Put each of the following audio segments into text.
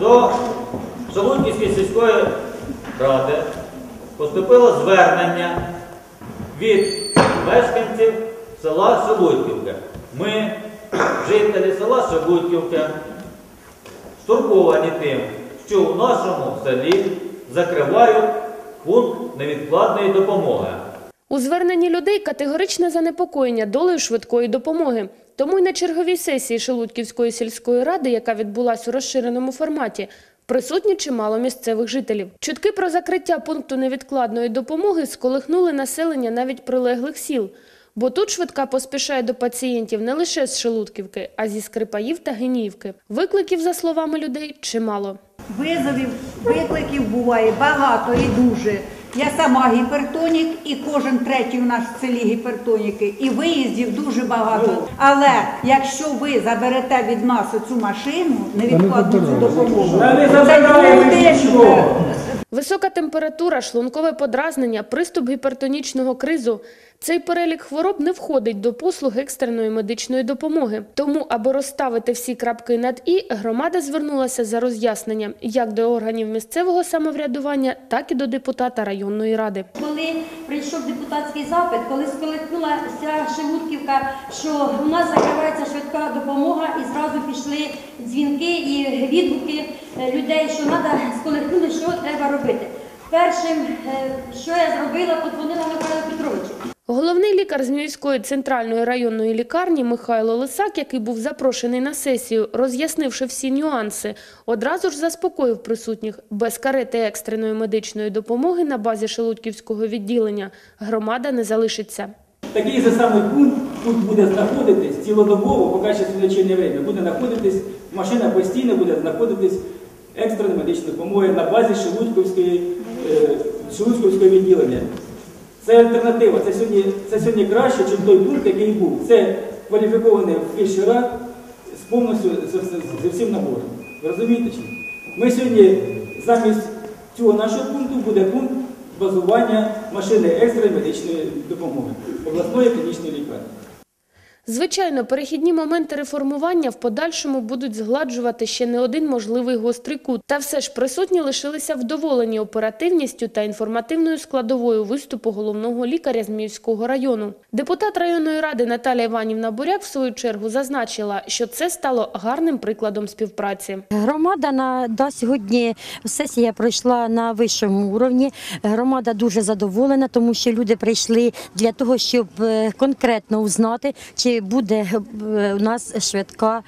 До Шалунківської сільської ради поступило звернення від мешканців села Шелудьківка. Ми, жителі села Шелудьківка, стурбовані тим, що у нашому селі закривають пункт невідкладної допомоги. У зверненні людей категоричне занепокоєння долею швидкої допомоги. Тому й на черговій сесії Шелудківської сільської ради, яка відбулась у розширеному форматі, присутні чимало місцевих жителів. Чутки про закриття пункту невідкладної допомоги сколихнули населення навіть прилеглих сіл. Бо тут швидка поспішає до пацієнтів не лише з Шелудківки, а зі Скрипаїв та Геніївки. Викликів, за словами людей, чимало. Визовів, викликів буває багато і дуже. Я сама гіпертонік, і кожен третій у нас в селі гіпертоніки, і виїздів дуже багато. Але якщо ви заберете від нас цю машину, невідкладну цю допомогу, це буде. люди, Висока температура, шлункове подразнення, приступ гіпертонічного кризу. Цей перелік хвороб не входить до послуг екстреної медичної допомоги. Тому, аби розставити всі крапки над і, громада звернулася за роз'ясненням як до органів місцевого самоврядування, так і до депутата районної ради. Коли прийшов депутатський запит, коли сколихнулася Шелудківка, що у нас закривається швидка допомога, і зразу пішли дзвінки і відгуки людей, що треба сколихнули, що треба робити. Першим, е, що я зробила, подзвонила Михайлу Петровичу. Головний лікар Зміївської центральної районної лікарні Михайло Лисак, який був запрошений на сесію, роз'яснивши всі нюанси, одразу ж заспокоїв присутніх. Без карети екстреної медичної допомоги на базі Шелудківського відділення громада не залишиться. Такий же самий пункт тут буде знаходитись цілодобово, поки ще судячи время, буде знаходитись, машина постійно буде знаходитись екстреної медичної допомоги на базі Шелудьківської, е, відділення. Це альтернатива. Це сьогодні, це сьогодні краще, ніж той пункт, який був. Це кваліфікований фельдшера з повністю з, з всім набором. Ви розумієте чи? Ми сьогодні замість цього нашого пункту буде пункт базування машини екстреної медичної допомоги обласної клінічної лікарні. Звичайно, перехідні моменти реформування в подальшому будуть згладжувати ще не один можливий гострий кут. Та все ж присутні лишилися вдоволені оперативністю та інформативною складовою виступу головного лікаря Зміївського району. Депутат районної ради Наталія Іванівна Буряк в свою чергу зазначила, що це стало гарним прикладом співпраці. Громада на до сьогодні сесія пройшла на вищому уровні. Громада дуже задоволена, тому що люди прийшли для того, щоб е, конкретно узнати, чи буде е, у нас швидка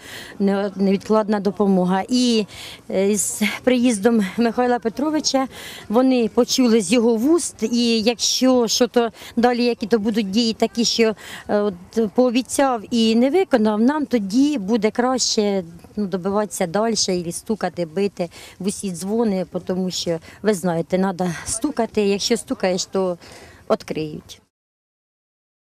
невідкладна допомога. І е, з приїздом Михайла Петровича вони почули з його вуст. І якщо що то далі, які то будуть дії, такі, що е, пообіцяв і не виконав, нам тоді буде краще ну, добиватися далі і стукати, бити в усі дзвони, тому що ви знаєте, треба стукати. Якщо стукаєш, то відкриють.